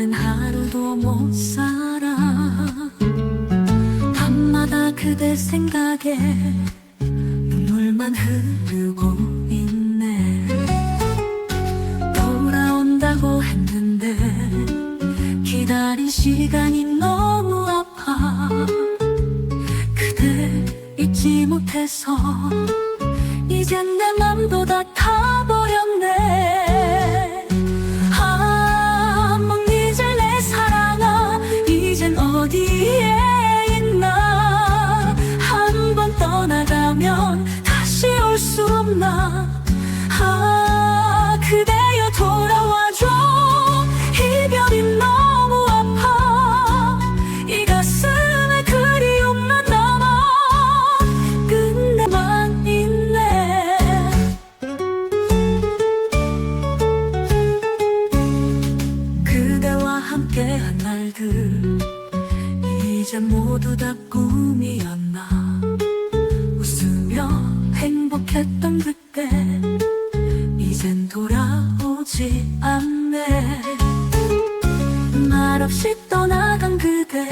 나는 하루도 못 살아. 밤마다 그대 생각에 눈물만 흐르고 있네. 돌아온다고 했는데 기다린 시간이 너무 아파. 그대 잊지 못해서 이젠 내 맘보다 다 어디에 있나? 한 번 떠나가면 다시 올 수 없나? 아 그대여 돌아와줘. 이별이 너무 아파. 이 가슴에 그리움만 남아 끝내만 있네. 그대와 함께한 날들 이젠 모두 다 꿈이었나? 웃으며 행복했던 그때 이젠 돌아오지 않네. 말없이 떠나간 그대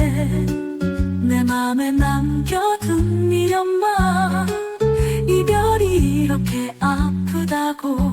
내 맘에 남겨둔 미련만 이별이 이렇게 아프다고